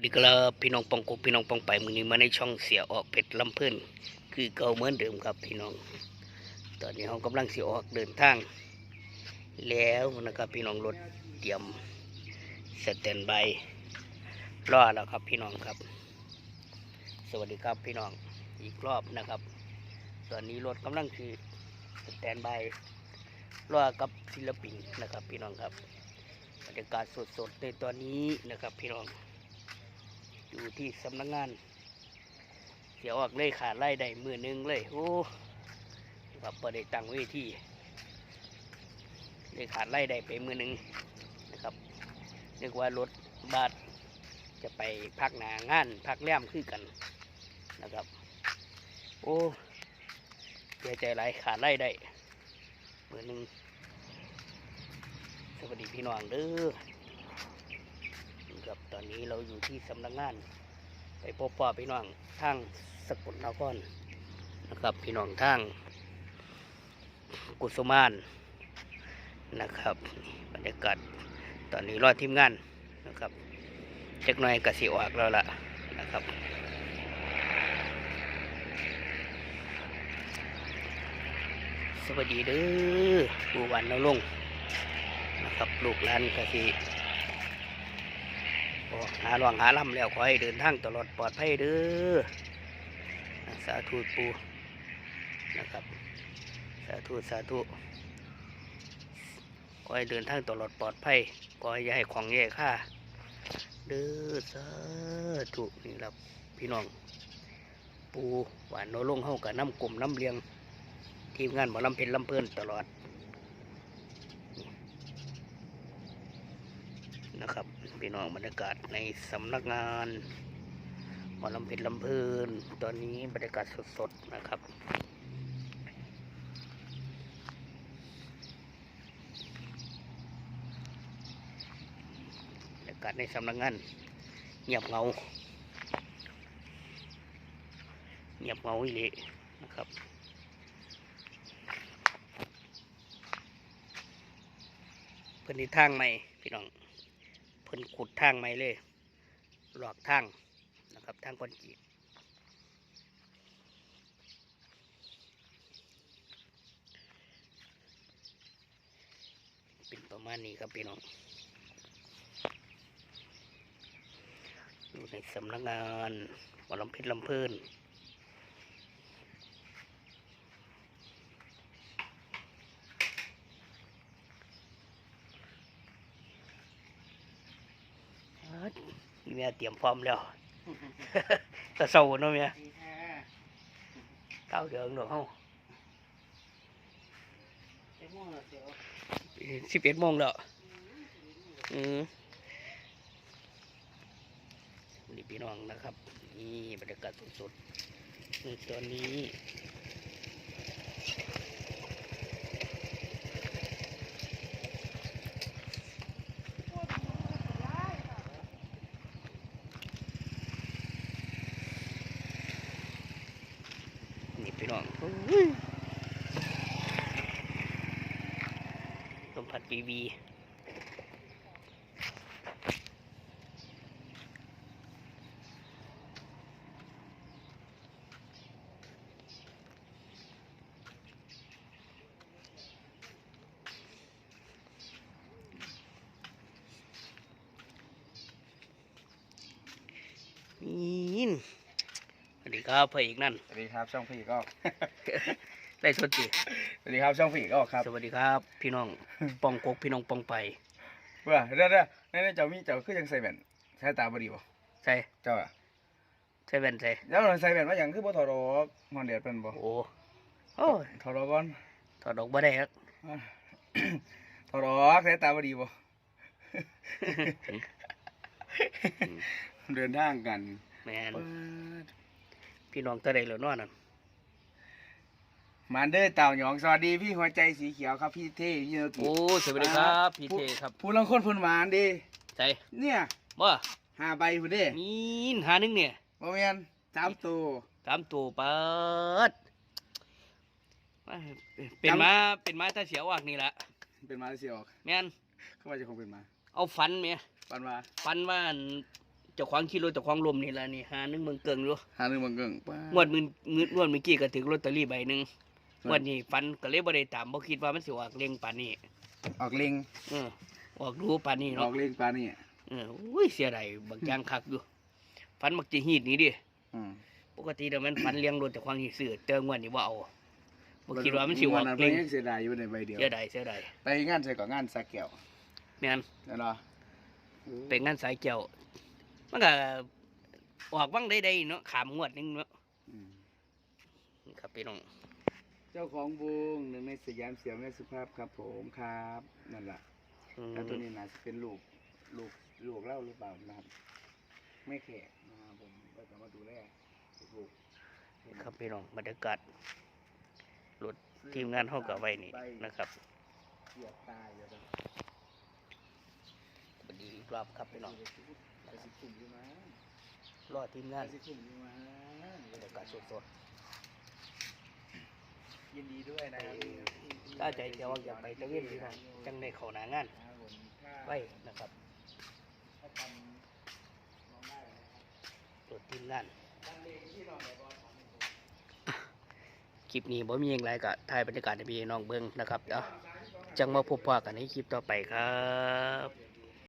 วัสดีครับพี่น้องปองกุกพี่น้องปองไปมือนี้มาในช่องเสียออกเพชรลำเพิ่นคือเก่าเหมือนเดิมครับพี่น้อง ตอนนี้เรากำลังเสียออกเดินทาง แล้วนะครับพี่น้องรถเตรียมสแตนบายรอแล้วครับพี่น้องครับ สวัสดีครับพี่น้องอีกรอบนะครับ ตอนนี้รถกำลังคือสแตนบายรอกับศิลปินนะครับพี่น้องครับบรรยากาศสดๆในตอนนี้นะครับพี่น้อง อยู่ที่สำนักงานเสียวออกเลยขาดไล่ได้มือหนึงเลย โอ้แบบประเดตังเวทีเลยขาดไล่ได้ไปมือหนึงนะครับนึกว่ารถบัสจะไปพักหนางานพักแรมคือกันนะครับ โอ้เสียใจหลายขาดไล่ได้มือหนึงสวัสดีพี่น้องเด้อ ครับตอนนี้เราอยู่ที่สำนักงาน ไปพบพ่อพี่น้องทางสกุลนครนะครับ พี่น้องทางกุสุมานนะครับ บรรยากาศตอนนี้รอทีมงานนะครับเล็กน้อยกระสิออกแล้วล่ะนะครับสวัสดีเด้อผู้วันเราลงนะครับลูกหลานกสิโอ้ หาหลวงหาลำแล้วขอให้เดินทางตลอดปลอดภัยเด้อสาธุปูนะครับ สาธุสาธุขอให้เดินทางตลอดปลอดภัยขอให้อย่าให้ของแย่ค่าเด้อสาธุนี่ครับพี่น้อง ปูหวานโนลงเฮากับน้ำกลมน้ำเลียง ทีมงานหมอลำเพลินลำเพลินตลอด นะครับ พี่น้องบรรยากาศในสำนักงานหมอลำเพชรลำพลินตอนนี้บรรยากาศสดๆนะครับบรรยากาศในสำนักงานเงียบเงาเงียบเงาอีหลีนะครับเพื่อนที่ทางใหม่พี่น้อง เพิ่นขุดทางใหม่เลย หลอกทางนะครับทางคอนกรีตเป็นประมาณนี้ครับพี่น้องอยู่ในสำนักงานหมอลำพชรลำพลินอ๊าด อีเมียเตรียมพร้อมแล้วตะเศร้าเนาะเมียเก้าเดือนหรอกเฮาสิบเอ็ดโมงแล้วอืมนี่พี่น้องนะครับ นี่บรรยากาศสดๆในตอนนี้ นี่ พี่น้องอุ้ยลมพัดปีวีนี่นส วัสดีครับพระเอกนั่น สวัสดีครับช่องพี่ก็ ได้สวัสดีสวัสดีครับช่องพี่ก็ครับ สวัสดีครับ พี่น้องปองกกพี่น้องปองไปเพื่อเด้อเด้อในในเจ้ามีเจ้าคือยังใส่แว่นใช้ตาบ่ดีบ่ใส่เจ้าอะใส่แว่นใส่แล้วเราใส่แว่นว่าหยังคือบ่ถอดออกฮอนเดียดเป็นบ่โอ้โอ้ยถอดออกก่อนถอดออกบ่ได้ครับอะถอดออกใช้ตาบ่ดีบ่เดินทางกันแมนเปิด พี่น้องตะได้แล้วเนอนนั่นมาเด้อเต่าหยองสวัสดีพี่หัวใจสีเขียวครับพี่เท่พี่โนกิโอ้สวัสดีครับพี่เทครับผู้ลังคนเพิ่นหวานดิใส่เนี่ยบ่ห้าใบพุ่นเด้มีนหาหนึงเนี่ยบ่แม่นสามตัวสามตัวเปิดเป็นมาเป็นมาถ้าเสียวออกนี่ละเป็นมาเลเซียออกแม่นเข้ามาจะคงเป็นมา เอาฟันเมียปันมาฟันว่าอัน เจ้าของขี่รถเจ้าของลมนี่ล่ะนี่หาหนึงเมืองเกิงอยู่หาหนึ่งบังเกิงป้างวดมื้องืดงวดเมื่อกี้ก็ถึงลอตเตอรี่ใบหนึงงวดนี้ฝันก็เลยบ่ได้ตามบ่คิดว่ามันสิออกเร็งปานนี้ออกเล็งเออออกรู้ปานนี้ออเนาะกเล็งปลานี่เอออุ้ยเสียดายบางอย่างคักอยู่ฝันมักจะฮีดนี้ดิอืมปกติเดี๋ยวมันฝันเลี้ยงรถแต่ความหีซื้อเติมงวดนี้บ่เอาบ่คิดว่ามันสิออกวันนั้นเร็งยังเสียดายอยู่ในใบเดียวเสียดายเสียดายไปงานใส่ก่อนงานสักแก้วแม่น นั่นเนาะเป็นงานสายเกี่ยว มันก็ออกบ้างได้ๆเนาะขามงวดหนึงเนาะอืมครับพี่น้อง เจ้าของวงหนึ่งในสยามเสียงแม่สุภาพครับผมครับนั่นแหละอืมแล้วตัวนี้น่าจะเป็นลูกลูกลูกเล่าหรือเปล่านะครับ ไม่แขกนะครับผมก็จะมาดูแลลูกครับพี่น้องบรรยากาศรถทีมงานเฮาก็ไว้นี่นะครับเกียบตายอยู่แล้วสวัสดีอีกรอบครับพี่น้อง จะสิคุ่มอยู่มั้งรอทีมงานจะสิคุ่มอยู่มั้งบรรยากาศสดยินดีด้วยนะครับๆถ้าใจเดียวว่าอยากไปตะเวนพี่น้องจังได้เข้าหน้างานครับผมถ้าไว้นะครับถ้าทำน้องได้นะครับรถทีมงาน ตั้งเลขที่น้องไหนบอลของผมคลิปนี้บ่มีอย่างไรก็ถ่ายบรรยากาศให้พี่น้องเบิ่งนะครับเดี๋ยวจังมาพบปะกันในคลิปต่อไปครับ